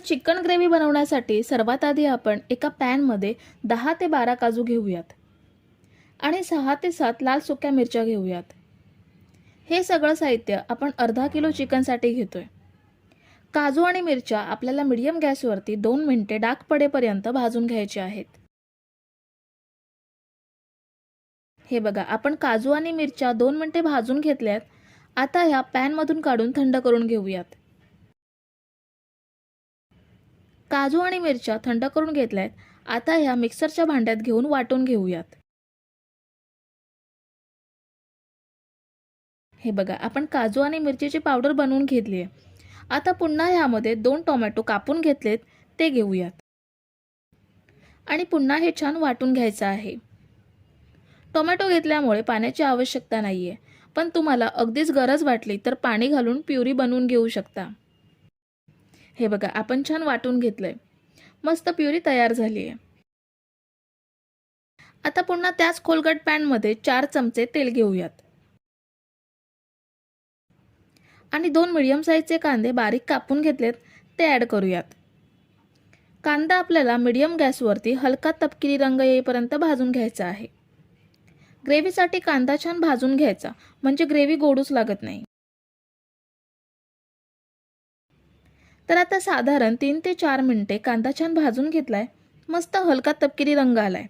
Chicken gravy बनवण्यासाठी सर्वात आधी आपण एका पॅनमध्ये दहा ते बारा काजू घेऊयात आणि सहा ते सात लाल सुक्या मिरच्या घेऊयात. हे सगळं साहित्य आपण अर्धा किलो चिकनसाठी घेतोय. काजू आणि मिरच्या आपल्याला मिडियम गॅसवरती दोन मिनिटे डाग पडेपर्यंत भाजून घ्यायचे आहेत. हे बघा आपण काजू आणि मिरच्या दोन मिनिटे भाजून घेतल्यात. आता ह्या पॅनमधून काढून थंड करून घेऊयात. काजू आणि मिरच्या थंड करून घेतल्या आहेत आता ह्या मिक्सरच्या भांड्यात घेऊन वाटून घेऊयात. हे बघा आपण काजू आणि मिरचीची पावडर बनवून घेतली आहे. आता पुन्हा ह्यामध्ये दोन टोमॅटो कापून घेतलेत ते घेऊयात. आणि पुन्हा हे छान वाटून घ्यायचं आहे. टोमॅटो घेतल्यामुळे पाण्याची आवश्यकता नाही आहे पण तुम्हाला अगदीच गरज वाटली तर पाणी घालून प्युरी बनवून घेऊ शकता. हे बघा आपण छान वाटून घेतलंय. मस्त प्युरी तयार झाली आहे. आता पुन्हा त्याच खोलगट पॅनमध्ये चार चमचे तेल घेऊयात. आणि दोन मिडियम साईजचे कांदे बारीक कापून घेतलेत ते ॲड करूयात. कांदा आपल्याला मिडियम गॅसवरती हलका तपकिरी रंग येईपर्यंत भाजून घ्यायचा आहे. ग्रेव्हीसाठी कांदा छान भाजून घ्यायचा म्हणजे ग्रेव्ही गोडूच लागत नाही. तर आता साधारण तीन ते चार मिनटे कांदा छान भाजून घेतला आहे मस्त हलका तपकिरी रंग आला आहे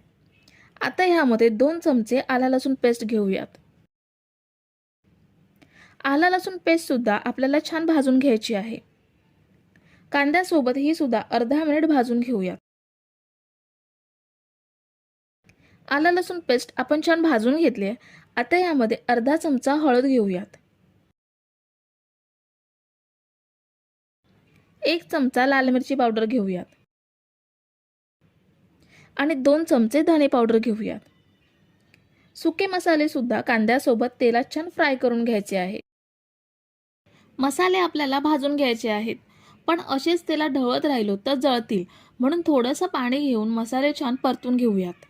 आता ह्यामध्ये दोन चमचे आला लसूण पेस्ट घेऊयात. आला लसूण पेस्टसुद्धा आपल्याला छान भाजून घ्यायची आहे. कांद्यासोबत ही सुद्धा अर्धा मिनिट भाजून घेऊयात. आला लसूण पेस्ट आपण छान भाजून घेतली आहे आता यामध्ये अर्धा चमचा हळद घेऊयात. एक चमचा लाल मिरची पावडर घेऊयात. आणि दोन चमचे धणे पावडर घेऊयात. सुके मसाले सुद्धा कांद्यासोबत तेलात छान फ्राय करून घ्यायचे आहे. मसाले आपल्याला भाजून घ्यायचे आहेत. पण असेच तेला ढवळत राहिलो तर जळतील. म्हणून थोडंसं पाणी घेऊन मसाले छान परतून घेऊयात.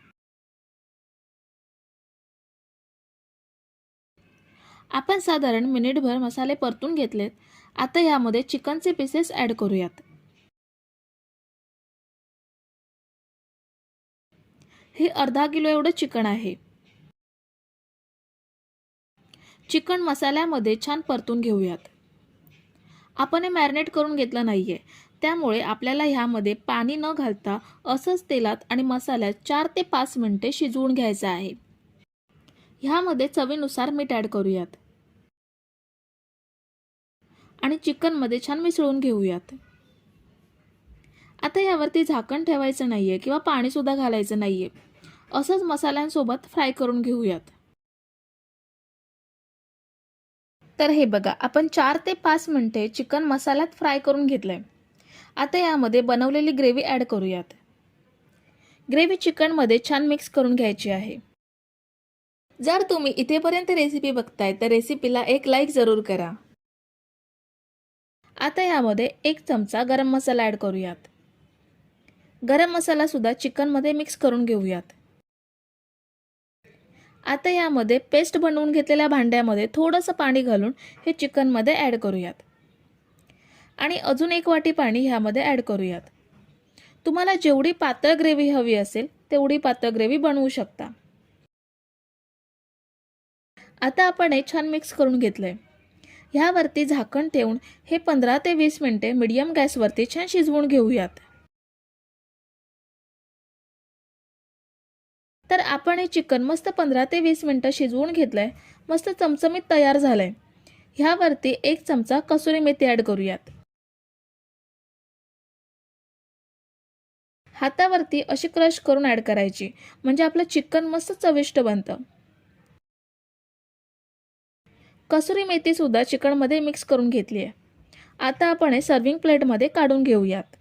आपण साधारण मिनिटभर मसाले परतून घेतलेत. आता यामध्ये चिकनचे पीसेस ॲड करूयात. हे अर्धा किलो एवढं चिकन आहे. चिकन मसाल्यामध्ये छान परतून घेऊयात. आपण हे मॅरिनेट करून घेतलं नाहीये. त्यामुळे आपल्याला ह्यामध्ये पाणी न घालता असंच तेलात आणि मसाल्यात चार ते पाच मिनिटे शिजवून घ्यायचं आहे. ह्यामध्ये चवीनुसार मीठ ॲड करूयात. आणि चिकनमध्ये छान मिसळून घेऊयात. आता यावरती झाकण ठेवायचं नाही आहे किंवा पाणीसुद्धा घालायचं नाही आहे असंच मसाल्यांसोबत फ्राय करून घेऊयात. तर हे बघा आपण चार ते पाच मिनिटे चिकन मसाल्यात फ्राय करून घेतलंय. आता यामध्ये बनवलेली ग्रेव्ही ॲड करूयात. ग्रेव्ही चिकनमध्ये छान मिक्स करून घ्यायची आहे. जर तुम्ही इथेपर्यंत रेसिपी बघताय तर रेसिपीला एक लाईक जरूर करा. आता यामध्ये एक चमचा गरम मसाला ॲड करूयात. गरम मसालासुद्धा चिकनमध्ये मिक्स करून घेऊयात. आता यामध्ये पेस्ट बनवून घेतलेल्या भांड्यामध्ये थोडंसं पाणी घालून हे चिकनमध्ये ॲड करूयात. आणि अजून एक वाटी पाणी ह्यामध्ये ॲड करूयात. तुम्हाला जेवढी पातळ ग्रेव्ही हवी असेल तेवढी पातळ ग्रेव्ही बनवू शकता. आता आपण हे छान मिक्स करून घेतलं आहे ह्यावरती झाकण ठेवून हे पंधरा ते वीस मिनिटे मिडियम गॅसवरती छान शिजवून घेऊयात. तर आपण हे चिकन मस्त पंधरा ते वीस मिनटं शिजवून घेतलंय मस्त चमचमीत तयार झालंय. ह्यावरती एक चमचा कसुरी मेथी ॲड करूयात. हातावरती अशी क्रश करून ॲड करायची म्हणजे आपलं चिकन मस्त चविष्ट बनतं. कसुरी मेथी सुद्धा चिकनमध्ये मिक्स करून घेतली आहे. आता आपण हे सर्विंग प्लेटमध्ये काढून घेऊयात.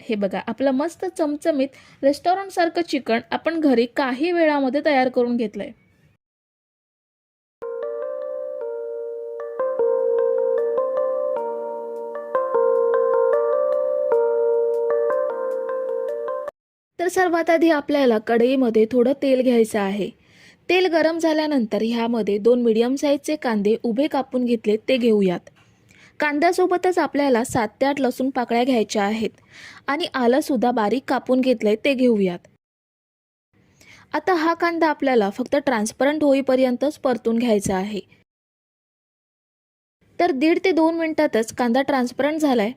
हे बघा आपलं मस्त चमचमीत रेस्टॉरंटसारखं चिकन आपण घरी काही वेळामध्ये तयार करून घेतलंय. तर सर्वात आधी आपल्याला कढईमध्ये थोडं तेल घ्यायचं आहे. तेल गरम झाल्यानंतर ह्यामध्ये दोन मिडियम साईजचे कांदे उभे कापून घेतले ते घेऊयात. कांद्यासोबतच आपल्याला सात ते आठ लसूण पाकळ्या घ्यायच्या आहेत आणि आलंसुद्धा बारीक कापून घेतलंय ते घेऊयात. आता हा कांदा आपल्याला फक्त ट्रान्सपरंट होईपर्यंतच परतून घ्यायचा आहे. तर दीड ते दोन मिनिटातच कांदा ट्रान्सपरंट झालाय.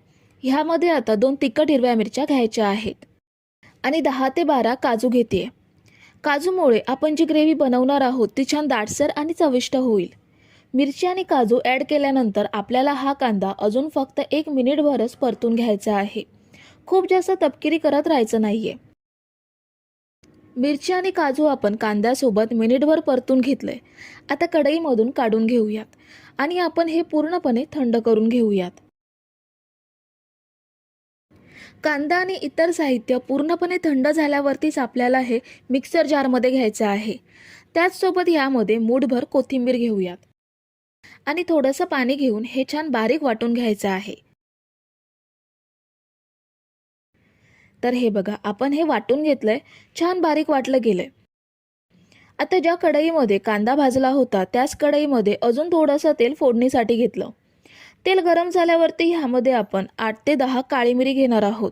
ह्यामध्ये आता दोन तिखट हिरव्या मिरच्या घ्यायच्या आहेत. आणि दहा ते बारा काजू घेते काजूमुळे आपण जी ग्रेव्ही बनवणार आहोत ती छान दाटसर आणि चविष्ट होईल. मिरची आणि काजू ॲड केल्यानंतर आपल्याला हा कांदा अजून फक्त एक मिनिटभरच परतून घ्यायचा आहे. खूप जास्त तपकिरी करत राहायचं नाहीये. मिरची आणि काजू आपण कांद्यासोबत मिनिटभर परतून घेतलंय. आता कढईमधून काढून घेऊयात आणि आपण हे पूर्णपणे थंड करून घेऊयात. कांदा आणि इतर साहित्य पूर्णपणे थंड झाल्यावरतीच आपल्याला हे मिक्सर जारमध्ये घ्यायचं आहे. त्याचसोबत यामध्ये मूठभर कोथिंबीर घेऊयात. आणि थोडंसं पाणी घेऊन हे छान बारीक वाटून घ्यायचं आहे. तर हे बघा आपण हे वाटून घेतलंय छान बारीक वाटलं गेलंय. आता ज्या कढईमध्ये कांदा भाजला होता त्याच कढईमध्ये अजून थोडंसं तेल फोडणीसाठी घेतलं. तेल गरम झाल्यावरती ह्यामध्ये आपण आठ ते दहा काळी मिरी घेणार आहोत.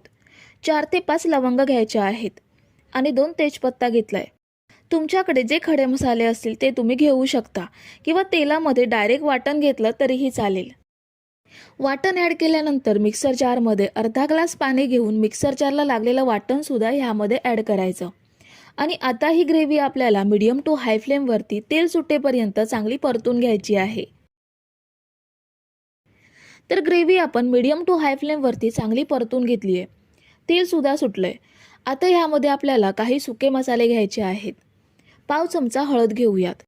चार ते पाच लवंग घ्यायच्या आहेत. आणि दोन तेजपत्ता घेतलाय. तुमच्याकडे जे खडे मसाले असतील ते तुम्ही घेऊ शकता किंवा तेलामध्ये डायरेक्ट वाटण घेतलं तरीही चालेल. वाटण ॲड केल्यानंतर मिक्सर जारमध्ये अर्धा ग्लास पाणी घेऊन मिक्सर जारला लागलेलं वाटणसुद्धा ह्यामध्ये ॲड करायचं. आणि आता ही ग्रेव्ही आपल्याला मिडियम टू हाय फ्लेमवरती तेल सुटेपर्यंत चांगली परतून घ्यायची आहे. तर ग्रेव्ही आपण मिडियम टू हाय फ्लेमवरती चांगली परतून घेतली आहे तेलसुद्धा सुटलं आहे आता ह्यामध्ये आपल्याला काही सुके मसाले घ्यायचे आहेत. पाव चमचा हळद घेऊयात.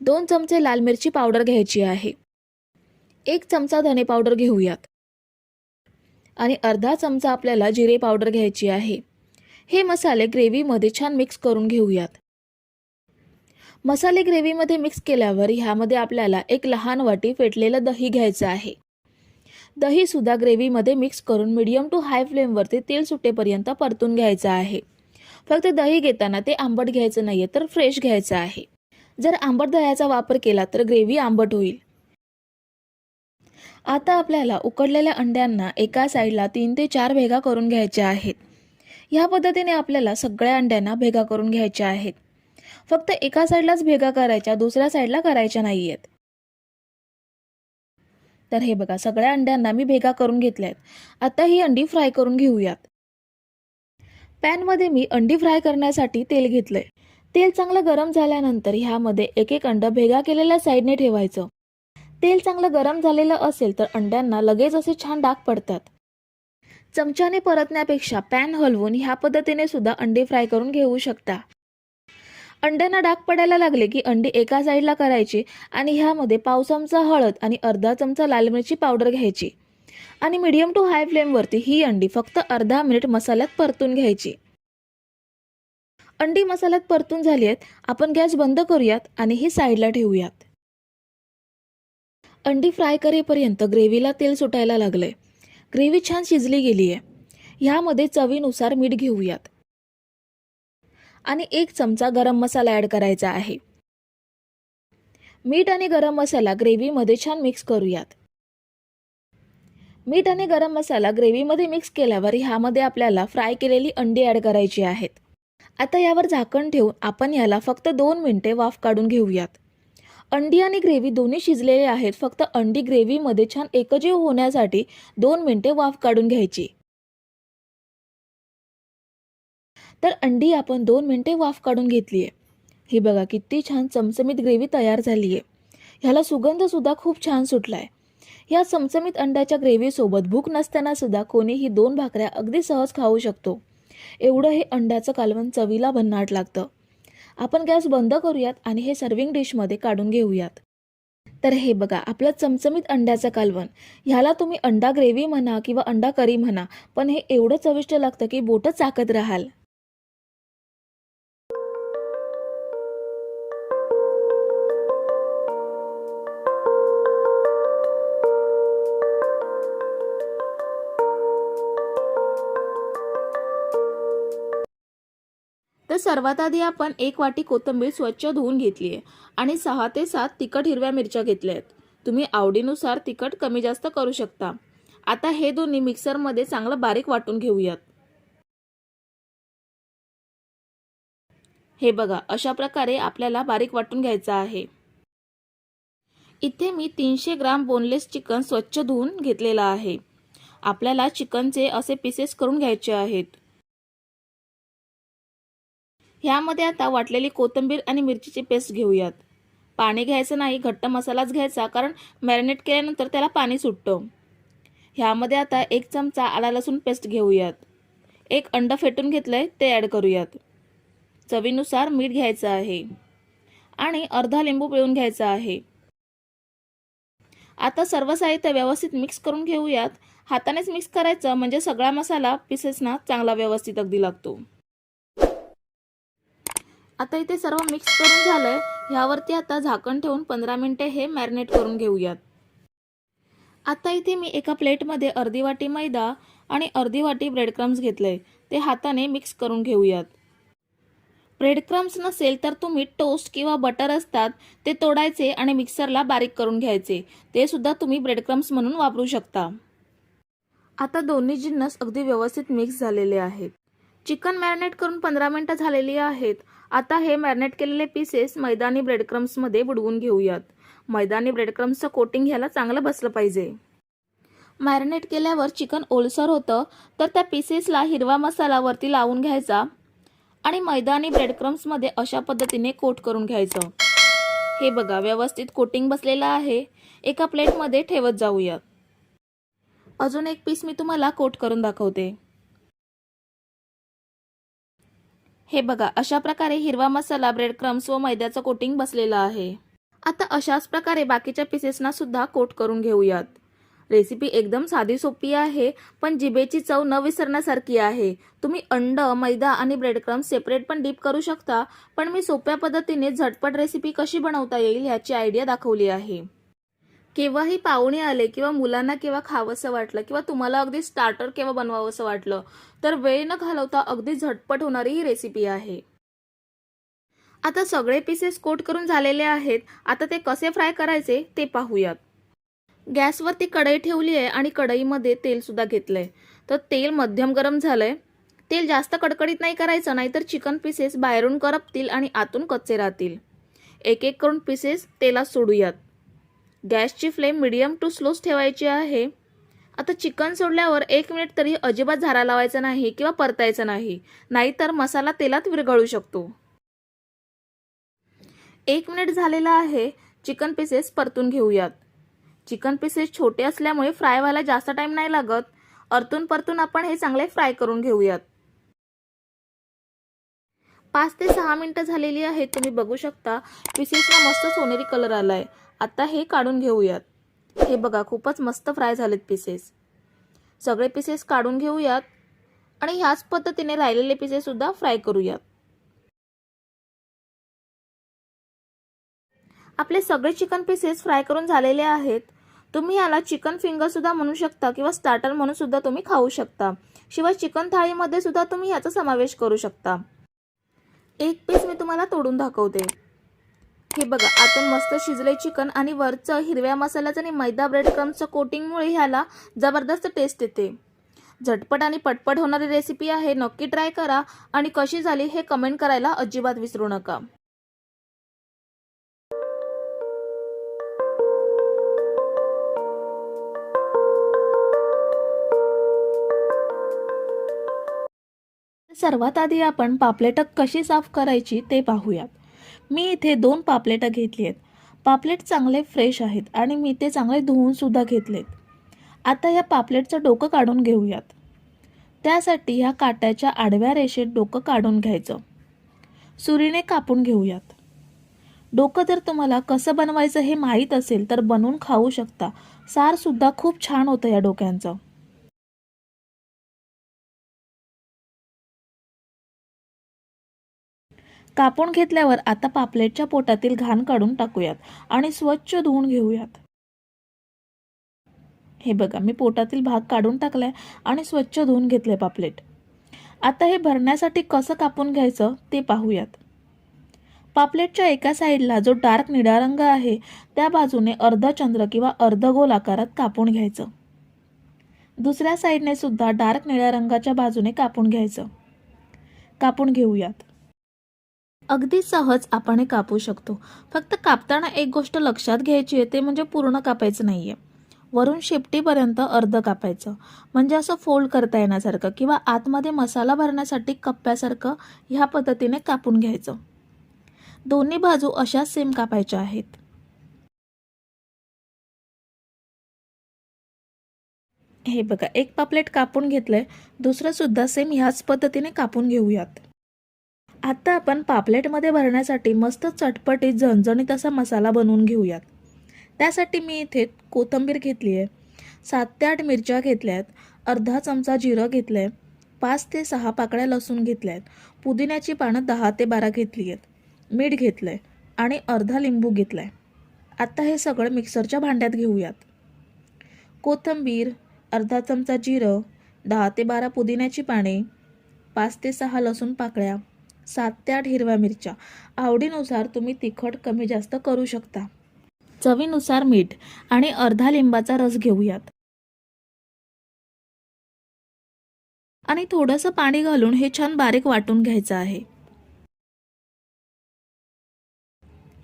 दोन चमचे लाल मिरची पावडर घ्यायची आहे. एक चमचा धने पावडर घेऊयात. आणि अर्धा चमचा आपल्याला जिरे पावडर घ्यायची आहे. हे मसाले ग्रेव्हीमध्ये छान मिक्स करून घेऊयात. मसाले ग्रेव्हीमध्ये मिक्स केल्यावर ह्यामध्ये आपल्याला एक लहान वाटी फेटलेलं दही घ्यायचं आहे. दहीसुद्धा ग्रेव्हीमध्ये मिक्स करून मिडियम टू हाय फ्लेमवरती तेल सुटेपर्यंत परतून घ्यायचं आहे. फक्त दही घेताना ते आंबट घ्यायचं नाही तर फ्रेश घ्यायचं आहे. जर आंबट दह्याचा वापर केला तर ग्रेव्ही आंबट होईल. आता आपल्याला उकडलेल्या अंड्यांना एका साईडला तीन ते चार भेगा करून घ्यायच्या आहेत. ह्या पद्धतीने आपल्याला सगळ्या अंड्यांना भेगा करून घ्यायच्या आहेत. फक्त एका साईडलाच भेगा करायच्या दुसऱ्या साईडला करायच्या नाही आहेत तर हे बघा सगळ्या अंड्यांना मी भेगा करून घेतल्या आहेत आता ही अंडी फ्राय करून घेऊयात. पॅनमध्ये मी अंडी फ्राय करण्यासाठी तेल घेतलंय. तेल चांगलं गरम झाल्यानंतर ह्यामध्ये एक एक अंड भेगा केलेल्या साईडने ठेवायचं. तेल चांगलं गरम झालेलं असेल तर अंड्यांना लगेच असे छान डाग पडतात. चमच्याने परतण्यापेक्षा पॅन हलवून ह्या पद्धतीने सुद्धा अंडी फ्राय करून घेऊ शकता. अंड्यांना डाग पडायला लागले की अंडी एका साईडला करायची आणि ह्यामध्ये पाव चमचा हळद आणि अर्धा चमचा लाल मिरची पावडर घ्यायची. आणि मिडियम टू हाय फ्लेमवरती ही अंडी फक्त अर्धा मिनिट मसाल्यात परतून घ्यायची. अंडी मसाल्यात परतून झाली आहेत आपण गॅस बंद करूयात आणि ही साईडला ठेवूयात. अंडी फ्राय करेपर्यंत ग्रेव्हीला तेल सुटायला लागलंय. ग्रेव्ही छान शिजली गेली आहे ह्यामध्ये चवीनुसार मीठ घेऊयात. आणि एक चमचा गरम मसाला ॲड करायचा आहे. मीठ आणि गरम मसाला ग्रेव्हीमध्ये छान मिक्स करूयात. मीठ आणि गरम मसाला ग्रेव्हीमध्ये मिक्स केल्यावर ह्यामध्ये आपल्याला फ्राय केलेली अंडी ॲड करायची आहेत. आता यावर झाकण ठेवून आपण याला फक्त दोन मिनिटे वाफ काढून घेऊयात. अंडी आणि ग्रेव्ही दोन्ही शिजलेले आहेत फक्त अंडी ग्रेव्हीमध्ये छान एकजीव होण्यासाठी दोन मिनिटे वाफ काढून घ्यायची. तर अंडी आपण दोन मिनटे वाफ काढून घेतली आहे ही बघा किती छान चमचमीत ग्रेव्ही तयार झाली आहे ह्याला सुगंधसुद्धा खूप छान सुटला आहे ह्या चमचमीत अंड्याच्या ग्रेव्हीसोबत भूक नसतानासुद्धा कोणीही दोन भाकऱ्या अगदी सहज खाऊ शकतो. एवढं हे अंड्याचं कालवण चवीला भन्नाट लागतं. आपण गॅस बंद करूयात आणि हे सर्विंग डिशमध्ये काढून घेऊयात. तर हे बघा आपलं चमचमीत अंड्याचं कालवण. ह्याला तुम्ही अंडा ग्रेव्ही म्हणा किंवा अंडा करी म्हणा पण हे एवढं चविष्ट लागतं की बोटं चाकत राहाल. तर सर्वात आधी आपण एक वाटी कोथिंबीर स्वच्छ धुवून घेतली आहे आणि सहा ते सात तिखट हिरव्या मिरच्या घेतल्या आहेत. तुम्ही आवडीनुसार तिखट कमी जास्त करू शकता. आता हे दोन्ही मिक्सरमध्ये चांगलं बारीक वाटून घेऊयात. हे बघा अशा प्रकारे आपल्याला बारीक वाटून घ्यायचं आहे. इथे मी तीनशे ग्राम बोनलेस चिकन स्वच्छ धुवून घेतलेलं आहे. आपल्याला चिकनचे असे पीसेस करून घ्यायचे आहेत. ह्यामध्ये आता वाटलेली कोथिंबीर आणि मिरचीची पेस्ट घेऊयात. पाणी घ्यायचं नाही घट्ट मसालाच घ्यायचा कारण मॅरिनेट केल्यानंतर त्याला पाणी सुटतं. ह्यामध्ये आता एक चमचा आला लसूण पेस्ट घेऊयात. एक अंड फेटून घेतलंय ते ॲड करूयात. चवीनुसार मीठ घ्यायचं आहे. आणि अर्धा लिंबू पिळून घ्यायचा आहे. आता सर्व साहित्य व्यवस्थित मिक्स करून घेऊयात. हातानेच मिक्स करायचं म्हणजे सगळा मसाला पिसेसना चांगला व्यवस्थित अगदी लागतो. आता इथे सर्व मिक्स करून झालंय. ह्यावरती आता झाकण ठेवून पंधरा मिनिटे हे मॅरिनेट करून घेऊयात. आता इथे मी एका प्लेटमध्ये अर्धी वाटी मैदा आणि अर्धी वाटी ब्रेड क्रम्स घेतलंय. ते हाताने मिक्स करून घेऊयात. ब्रेड क्रम्स नसेल तर तुम्ही टोस्ट किंवा बटर असतात ते तोडायचे आणि मिक्सरला बारीक करून घ्यायचे. ते सुद्धा तुम्ही ब्रेड क्रम्स म्हणून वापरू शकता. आता दोन्ही जिन्नस अगदी व्यवस्थित मिक्स झालेले आहेत. चिकन मॅरिनेट करून पंधरा मिनटं झालेली आहेत. आता हे मॅरिनेट केलेले पीसेस मैदानी ब्रेडक्रम्समध्ये ब्रेड क्रम्समध्ये बुडवून घेऊयात. मैदानी ब्रेडक्रम्सचं ब्रेड क्रम्सचं कोटिंग ह्याला चांगलं बसलं पाहिजे. मॅरिनेट केल्यावर चिकन ओलसर होतं तर त्या पीसेसला हिरवा मसाला वरती लावून घ्यायचा आणि मैदानी ब्रेडक्रम्समध्ये ब्रेड क्रम्समध्ये अशा पद्धतीने कोट करून घ्यायचं. हे बघा व्यवस्थित कोटिंग बसलेलं आहे. एका प्लेटमध्ये ठेवत जाऊयात. अजून एक पीस मी तुम्हाला कोट करून दाखवते. हे बघा अशा प्रकारे हिरवा मसाला ब्रेड क्रम्स व मैद्याचं कोटिंग बसलेलं आहे. आता अशाच प्रकारे बाकीच्या पीसेसना सुद्धा कोट करून घेऊयात. रेसिपी एकदम साधी सोपी आहे पण जिभेची चव न विसरण्यासारखी आहे. तुम्ही अंड मैदा आणि ब्रेड क्रम्स सेपरेट पण डीप करू शकता पण मी सोप्या पद्धतीने झटपट रेसिपी कशी बनवता येईल ह्याची आयडिया दाखवली आहे. केव्हाही पाहुणे आले किंवा मुलांना केव्हा खावंसं वाटलं किंवा तुम्हाला अगदी स्टार्टर केव्हा बनवावंसं वाटलं तर वेळ न घालवता अगदी झटपट होणारी ही रेसिपी आहे. आता सगळे पीसेस कोट करून झालेले आहेत. आता ते कसे फ्राय करायचे ते पाहूयात. गॅसवरती कढई ठेवली आहे आणि कढईमध्ये तेलसुद्धा घेतलं घेतलंय. तर तेल मध्यम गरम झालंय. तेल जास्त कडकडीत नाही करायचं नाहीतर चिकन पीसेस बाहेरून करपतील आणि आतून कच्चे राहतील. एक एक करून पीसेस तेलात सोडूयात. गॅसची फ्लेम मिडियम टू स्लोच ठेवायची आहे. आता चिकन सोडल्यावर एक मिनिट तरी अजिबात झारा लावायचा नाही किंवा परतायचं नाही. नाहीतर मसाला तेलात विरघळू शकतो. एक मिनिट झालेला आहे. चिकन पीसेस परतून घेऊयात. चिकन पीसेस छोटे असल्यामुळे फ्राय व्हायला जास्त टाइम नाही लागत. अर्तून परतून आपण हे चांगले फ्राय करून घेऊयात. पाच ते सहा मिनिटं झालेली आहेत. तुम्ही बघू शकता. पीसेसला मस्त सोनेरी कलर आलाय. आता हे काढून घेऊयात. हे बघा खूपच मस्त फ्राय झालेत पीसेस सगळे पीसेस काढून घेऊयात आणि ह्याच पद्धतीने राहिलेले पीसेससुद्धा फ्राय करूयात. आपले सगळे चिकन पीसेस फ्राय करून झालेले आहेत. तुम्ही याला चिकन फिंगर सुद्धा म्हणू शकता किंवा स्टार्टर म्हणून सुद्धा तुम्ही खाऊ शकता. शिवाय चिकन थाळीमध्ये सुद्धा तुम्ही याचा समावेश करू शकता. एक पीस मी तुम्हाला तोडून दाखवते. हे बघा आतून मस्त शिजले चिकन आणि वरचं हिरव्या मसाल्याचं आणि मैदा ब्रेड क्रमचं कोटिंगमुळे ह्याला जबरदस्त टेस्ट येते. झटपट आणि पटपट होणारी रेसिपी आहे नक्की ट्राय करा आणि कशी झाली हे कमेंट करायला अजिबात विसरू नका. सर्वात आधी आपण पापलेटक कशी साफ करायची ते पाहूयात मी इथे दोन पापलेटं घेतली आहेत. पापलेट चांगले फ्रेश आहेत आणि मी ते चांगले धुवूनसुद्धा घेतलेत. आता या पापलेटचं डोकं काढून घेऊयात. त्यासाठी ह्या काट्याच्या आडव्या रेषेत डोकं काढून घ्यायचं. सुरीने कापून घेऊयात. डोकं जर तुम्हाला कसं बनवायचं हे माहीत असेल तर बनवून खाऊ शकता. सारसुद्धा खूप छान होतं या डोक्यांचं. कापून घेतल्यावर आता पापलेटच्या पोटातील घाण काढून टाकूयात आणि स्वच्छ धुवून घेऊयात. हे बघा मी पोटातील भाग काढून टाकलाय आणि स्वच्छ धुवून घेतले पापलेट. आता हे भरण्यासाठी कसं कापून घ्यायचं ते पाहूयात. पापलेटच्या एका साईडला जो डार्क निळा रंग आहे त्या बाजूने अर्धचंद्र किंवा अर्धगोल आकारात कापून घ्यायचं. दुसऱ्या साईडने सुद्धा डार्क निळ्या रंगाच्या बाजूने कापून घ्यायचं. कापून घेऊयात. अगदी सहज आपण हे कापू शकतो. फक्त कापताना एक गोष्ट लक्षात घ्यायची आहे ते म्हणजे पूर्ण कापायचं नाही आहे वरून शेपटीपर्यंत अर्ध कापायचं. म्हणजे असं फोल्ड करता येण्यासारखं किंवा आतमध्ये मसाला भरण्यासाठी कप्प्यासारखं ह्या पद्धतीने कापून घ्यायचं. दोन्ही बाजू अशा सेम कापायच्या आहेत. हे बघा एक पापलेट कापून घेतलंय दुसरं सुद्धा सेम ह्याच पद्धतीने कापून घेऊयात. आत्ता आपण पापलेटमध्ये भरण्यासाठी मस्त चटपटीत झणझणीत असा मसाला बनवून घेऊयात. त्यासाठी मी इथे कोथिंबीर घेतली आहे. सात ते आठ मिरच्या घेतल्या आहेत. अर्धा चमचा जिरं घेतलं आहे पाच ते सहा पाकळ्या लसूण घेतल्या आहेत. पुदिन्याची पानं दहा ते बारा घेतली आहेत. मीठ घेतलं आहे आणि अर्धा लिंबू घेतला आहे आत्ता हे सगळं मिक्सरच्या भांड्यात घेऊयात. कोथिंबीर अर्धा चमचा जिरं दहा ते बारा पुदिन्याची पाने पाच ते सहा लसूण पाकळ्या सात ते आठ हिरव्या मिरच्या. आवडीनुसार तुम्ही तिखट कमी जास्त करू शकता. चवीनुसार मीठ आणि अर्धा लिंबाचा रस घेऊयात. आणि थोडंसं पाणी घालून हे छान बारीक वाटून घ्यायचं आहे.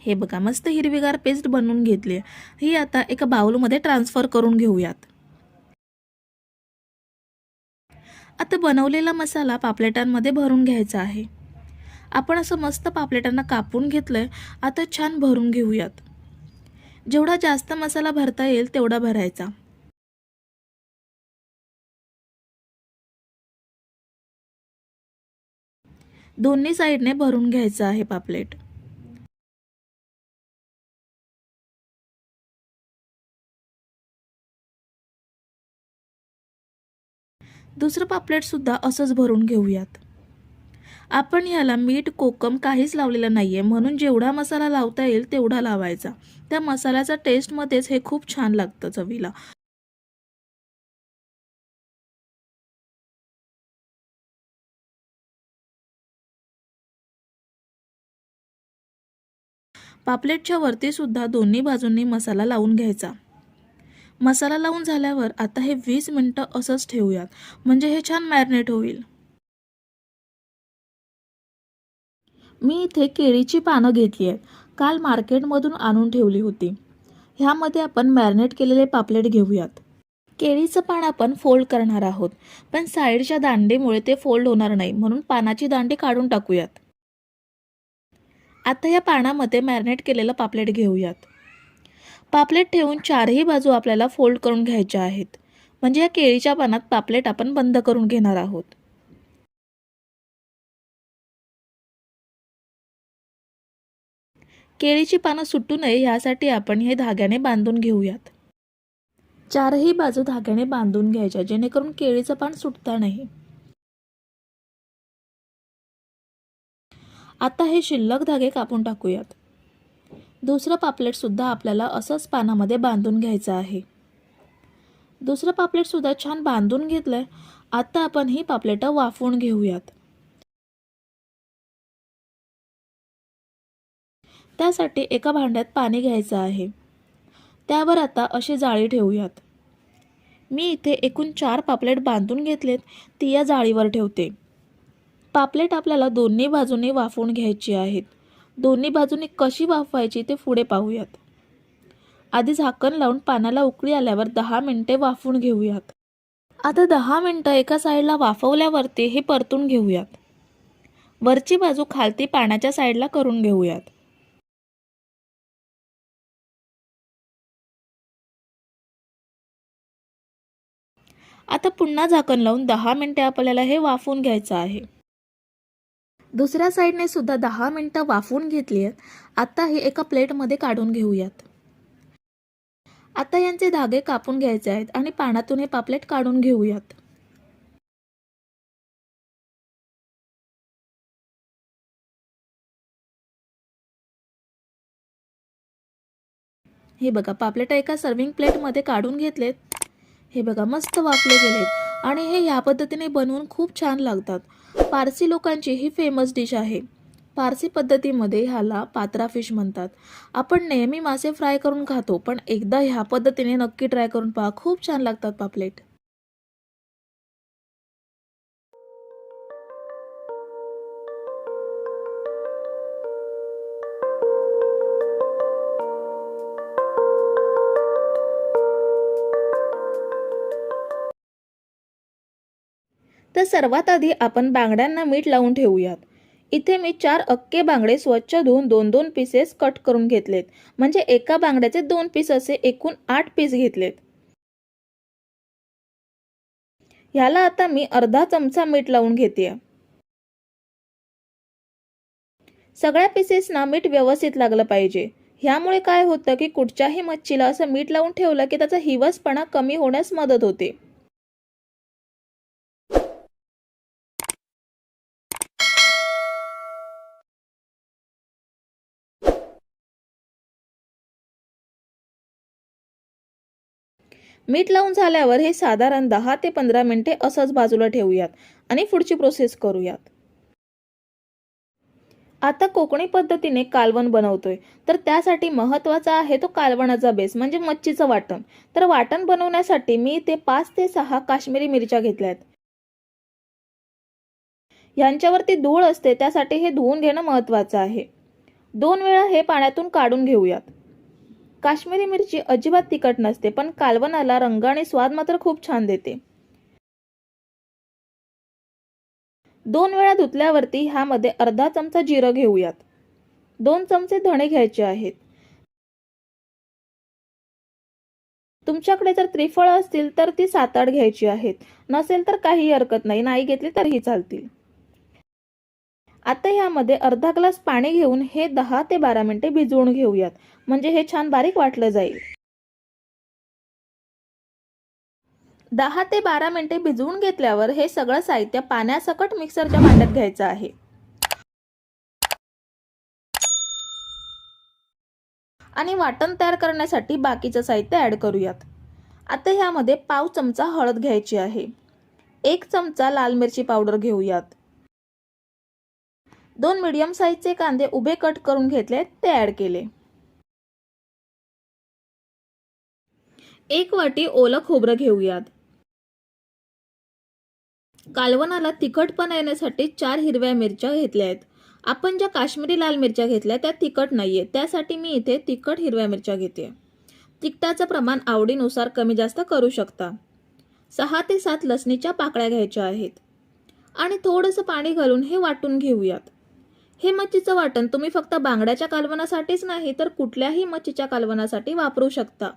हे बघा मस्त हिरवीगार पेस्ट बनवून घेतली ही आता एका बाऊलमध्ये ट्रान्सफर करून घेऊयात. आता बनवलेला मसाला पापलेटांमध्ये भरून घ्यायचा आहे. आपण असं मस्त पापलेटांना कापून घेतलं आहे आता छान भरून घेऊयात. जेवढा जास्त मसाला भरता येईल तेवढा भरायचा. दोन्ही साईडने भरून घ्यायचं आहे पापलेट. दुसरं पापलेट सुद्धा असंच भरून घेऊयात. आपण ह्याला मीठ कोकम काहीच लावलेलं नाहीये. म्हणून जेवढा मसाला लावता येईल तेवढा लावायचा. त्या मसाल्याचा टेस्टमध्येच हे खूप छान लागतं चवीला. पापलेटच्या वरती सुद्धा दोन्ही बाजूंनी मसाला लावून घ्यायचा. मसाला लावून झाल्यावर आता हे वीस मिनटं असंच ठेवूयात. म्हणजे हे छान मॅरिनेट होईल. मी इथे केळीची पानं घेतली आहेत. काल मार्केटमधून आणून ठेवली होती. ह्यामध्ये आपण मॅरिनेट केलेले पापलेट घेऊयात. केळीचं पान आपण फोल्ड करणार आहोत. पण साईडच्या दांडीमुळे ते फोल्ड होणार नाही म्हणून पानाची दांडी काढून टाकूयात. आता या पानामध्ये मॅरिनेट केलेलं पापलेट घेऊयात. पापलेट ठेवून चारही बाजू आपल्याला फोल्ड करून घ्यायच्या आहेत. म्हणजे या केळीच्या पानात पापलेट आपण बंद करून घेणार आहोत. केळीची पानं सुटू नये यासाठी आपण हे धाग्याने बांधून घेऊयात. चारही बाजू धाग्याने बांधून घ्यायच्या जेणेकरून केळीचं पान सुटता नाही. आता हे शिल्लक धागे कापून टाकूयात. दुसरं पापलेट सुद्धा आपल्याला असंच पानामध्ये बांधून घ्यायचं आहे. दुसरं पापलेट सुद्धा छान बांधून घेतलंय. आता आपण ही पापलेटं वाफवून घेऊयात. त्यासाठी एका भांड्यात पाणी घ्यायचं आहे. त्यावर आता अशी जाळी ठेवूयात. मी इथे एकूण चार पापलेट बांधून घेतलेत ती या जाळीवर ठेवते. पापलेट आपल्याला दोन्ही बाजूने वाफवून घ्यायची आहेत. दोन्ही बाजूने कशी वाफवायची ते पुढे पाहूयात. आधी झाकण लावून पानाला उकळी आल्यावर दहा मिनटे वाफवून घेऊयात. आता दहा मिनटं एका साईडला वाफवल्यावरती हे परतून घेऊयात. वरची बाजू खालती पाण्याच्या साईडला करून घेऊयात. आता पुन्हा झाकण लावून दहा मिनटे आपल्याला हे वाफवून घ्यायचं आहे. दुसऱ्या साईडने सुद्धा दहा मिनटं वाफवून घेतली आहेत. आता हे एका प्लेटमध्ये काढून घेऊयात. आता यांचे धागे कापून घ्यायचे आहेत आणि पाण्यातून हे पापलेट काढून घेऊयात. हे बघा पापलेट एका सर्विंग प्लेटमध्ये काढून घेतलेत. हे बघा मस्त वाफले गेलेत. आणि हे ह्या पद्धतीने बनवून खूप छान लागतात. पारसी लोकांची ही फेमस डिश आहे. पारसी पद्धतीमध्ये ह्याला पात्रा फिश म्हणतात. आपण नेहमी मासे फ्राय करून खातो पण एकदा ह्या पद्धतीने नक्की ट्राय करून पहा. खूप छान लागतात पापलेट. तर सर्वात आधी आपण बांगड्यांना मीठ लावून ठेवूयात. इथे मी चार अक्के बांगडे स्वच्छ धुवून दोन दोन पीसेस कट करून घेतलेत. म्हणजे एका बांगड्याचे दोन पीस असे एकूण आठ पीस घेतलेत. ह्याला आता मी अर्धा चमचा मीठ लावून घेते सगळ्या पीसेसना मीठ व्यवस्थित लागलं पाहिजे. ह्यामुळे काय होतं की कुठच्याही मच्छीला असं मीठ लावून ठेवलं की त्याचा हिवसपणा कमी होण्यास मदत होते. मीठ लावून झाल्यावर हे साधारण दहा ते पंधरा मिनिटे असंच बाजूला ठेवूयात आणि पुढची प्रोसेस करूयात. आता कोकणी पद्धतीने कालवण बनवतोय. तर त्यासाठी महत्त्वाचा आहे तो कालवणाचा बेस म्हणजे मच्छीचं वाटण. तर वाटण बनवण्यासाठी मी ते पाच ते सहा काश्मीरी मिरच्या घेतल्यात. यांच्यावरती धूळ असते त्यासाठी हे धुवून घेणं महत्त्वाचं आहे. दोन वेळा हे पाण्यातून काढून घेऊयात. काश्मीरी मिरची अजिबात तिखट नसते पण कालवणाला रंग आणि स्वाद मात्र खूप छान देते. दोन वेळा धुतल्यावरती ह्यामध्ये अर्धा चमचा जिरं घेऊयात. दोन चमचे धणे घ्यायचे आहेत. तुमच्याकडे जर त्रिफळ असतील तर ती सात आठ घ्यायची आहेत. नसेल तर काही हरकत नाही नाही घेतली तरीही चालतील. आता यामध्ये अर्धा ग्लास पाणी घेऊन हे दहा ते बारा मिनिटे भिजवून घेऊयात. म्हणजे हे छान बारीक वाटलं जाईल. दहा ते बारा मिनिटे भिजवून घेतल्यावर हे सगळं साहित्य पाण्यासकट मिक्सरच्या भांड्यात घ्यायचं आहे. आणि वाटण तयार करण्यासाठी बाकीचं साहित्य ॲड करूयात. आता ह्यामध्ये पाव चमचा हळद घ्यायची आहे. एक चमचा लाल मिरची पावडर घेऊयात. दोन मीडियम साईजचे कांदे उभे कट करून घेतले ते ॲड केले. एक वाटी ओलं खोबरं घेऊयात. कालवणाला तिखटपणा येण्यासाठी चार हिरव्या मिरच्या घेतल्या आहेत. आपण ज्या काश्मीरी लाल मिरच्या घेतल्या त्या तिखट नाहीये. त्यासाठी मी इथे तिखट हिरव्या मिरच्या घेते. तिखटाचं प्रमाण आवडीनुसार कमी जास्त करू शकता. सहा ते सात लसणीच्या पाकळ्या घ्यायच्या आहेत. आणि थोडंसं पाणी घालून हे वाटून घेऊयात. हे मच्छीचं वाटण तुम्ही फक्त बांगड्याच्या कालवणासाठीच नाही तर कुठल्याही मच्छीच्या कालवणासाठी वापरू शकता.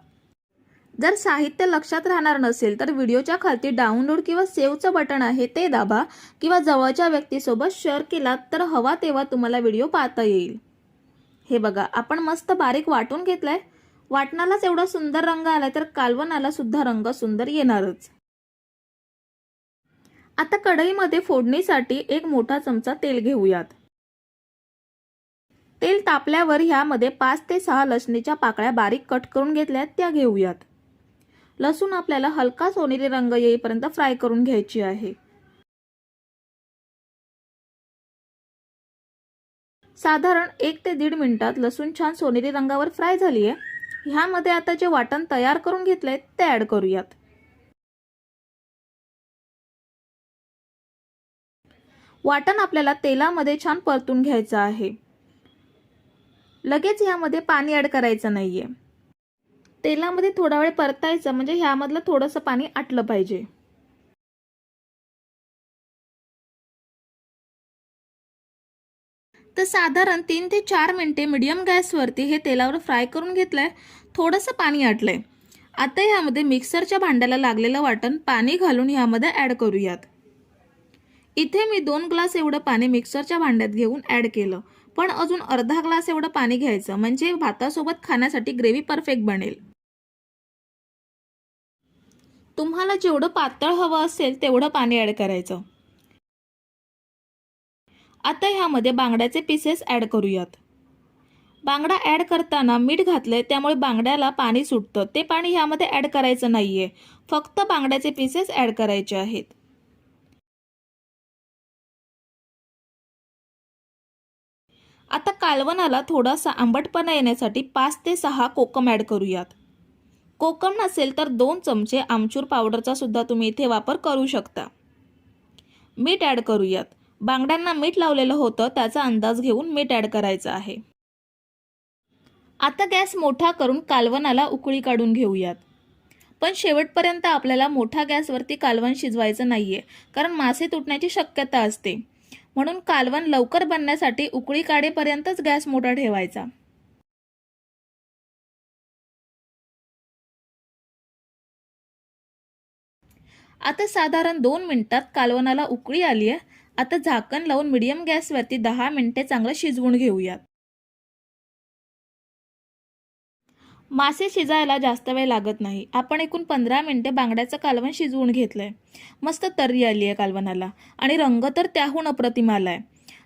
जर साहित्य लक्षात राहणार नसेल तर व्हिडिओच्या खालती डाउनलोड किंवा सेव्हचं बटन आहे ते दाबा किंवा जवळच्या व्यक्तीसोबत शेअर केलात तर हवा तेव्हा तुम्हाला व्हिडिओ पाहता येईल. हे बघा आपण मस्त बारीक वाटून घेतलाय. वाटणालाच एवढा सुंदर रंग आलाय तर कालवणाला सुद्धा रंग सुंदर येणारच. आता कढईमध्ये फोडणीसाठी एक मोठा चमचा तेल घेऊयात. तेल तापल्यावर ह्यामध्ये पाच ते सहा लसणीच्या पाकळ्या बारीक कट करून घेतल्यात त्या घेऊयात. लसूण आपल्याला हलका सोनेरी रंग येईपर्यंत फ्राय करून घ्यायची आहे. साधारण एक ते दीड मिनिटात लसूण छान सोनेरी रंगावर फ्राय झाली आहे ह्यामध्ये आता जे वाटण तयार करून घेतलंय ते ऍड करूयात. वाटण आपल्याला तेलामध्ये छान परतून घ्यायचं आहे. लगेच ह्यामध्ये पाणी ऍड करायचं नाहीये. तेलामध्ये थोडा वेळ परतायचं म्हणजे ह्यामधलं थोडंसं पाणी आटलं पाहिजे. तर साधारण तीन ते चार मिनटे मीडियम गॅसवरती हे तेलावर फ्राय करून घेतलंय थोडंसं पाणी आटलंय. आता ह्यामध्ये मिक्सरच्या भांड्याला लागलेलं वाटण पाणी घालून ह्यामध्ये ॲड करूयात. इथे मी दोन ग्लास एवढं पाणी मिक्सरच्या भांड्यात घेऊन ॲड केलं. पण अजून अर्धा ग्लास एवढं पाणी घ्यायचं म्हणजे भातासोबत खाण्यासाठी ग्रेव्ही परफेक्ट बनेल. तुम्हाला जेवढं पातळ हवं असेल तेवढं पाणी ॲड करायचं. आता ह्यामध्ये बांगड्याचे पीसेस ॲड करूयात. बांगडा ॲड करताना मीठ घातलंय त्यामुळे बांगड्याला पाणी सुटतं. ते पाणी ह्यामध्ये ॲड करायचं नाहीये. फक्त बांगड्याचे पीसेस ॲड करायचे आहेत. आता कालवणाला थोडासा आंबटपणा येण्यासाठी पाच ते सहा कोकम ॲड करूयात. कोकम नसेल तर दोन चमचे आमचूर पावडरचा सुद्धा तुम्ही इथे वापर करू शकता. मीठ ॲड करूयात. बांगड्यांना मीठ लावलेलं होतं त्याचा अंदाज घेऊन मीठ ॲड करायचं आहे. आता गॅस मोठा करून कालवणाला उकळी काढून घेऊयात. पण शेवटपर्यंत आपल्याला मोठ्या गॅसवरती कालवण शिजवायचं नाही आहे कारण मासे तुटण्याची शक्यता असते. म्हणून कालवण लवकर बनण्यासाठी उकळी काढेपर्यंतच गॅस मोठा ठेवायचा. आता साधारण दोन मिनिटात कालवणाला उकळी आली आहे आता झाकण लावून मिडियम गॅसवरती दहा मिनिटे चांगलं शिजवून घेऊयात. मासे शिजायला जास्त वेळ लागत नाही. आपण एकूण पंधरा मिनटे बांगड्याचं कालवण शिजवून घेतलं आहे मस्त तर्री आली आहे कालवणाला. आणि रंग तर त्याहून अप्रतिम आला आहे.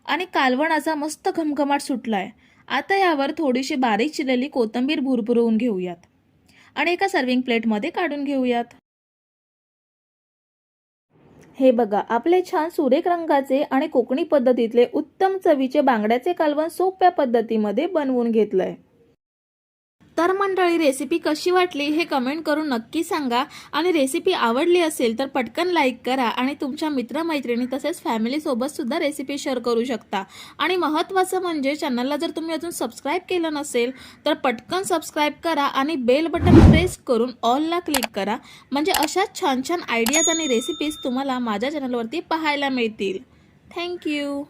आणि कालवणाचा मस्त घमघमाट सुटला आहे आता यावर थोडीशी बारीक चिरलेली कोथिंबीर भुरभुरवून घेऊयात. आणि एका सर्विंग प्लेटमध्ये काढून घेऊयात. हे बघा आपले छान सुरेख रंगाचे आणि कोकणी पद्धतीतले उत्तम चवीचे बांगड्याचे कालवण सोप्या पद्धतीमध्ये बनवून घेतलंय. तर मंडळी रेसिपी कशी वाटली हे कमेंट करून नक्की सांगा. आणि रेसिपी आवडली असेल तर पटकन लाईक करा आणि तुमच्या मित्रमैत्रिणी तसेच फॅमिलीसोबतसुद्धा रेसिपी शेअर करू शकता. आणि महत्त्वाचं म्हणजे चॅनलला जर तुम्ही अजून सबस्क्राईब केलं नसेल तर पटकन सबस्क्राईब करा आणि बेल बटन प्रेस करून ऑलला क्लिक करा. म्हणजे अशाच छान छान आयडियाज आणि रेसिपीज तुम्हाला माझ्या चॅनलवरती पाहायला मिळतील. थँक्यू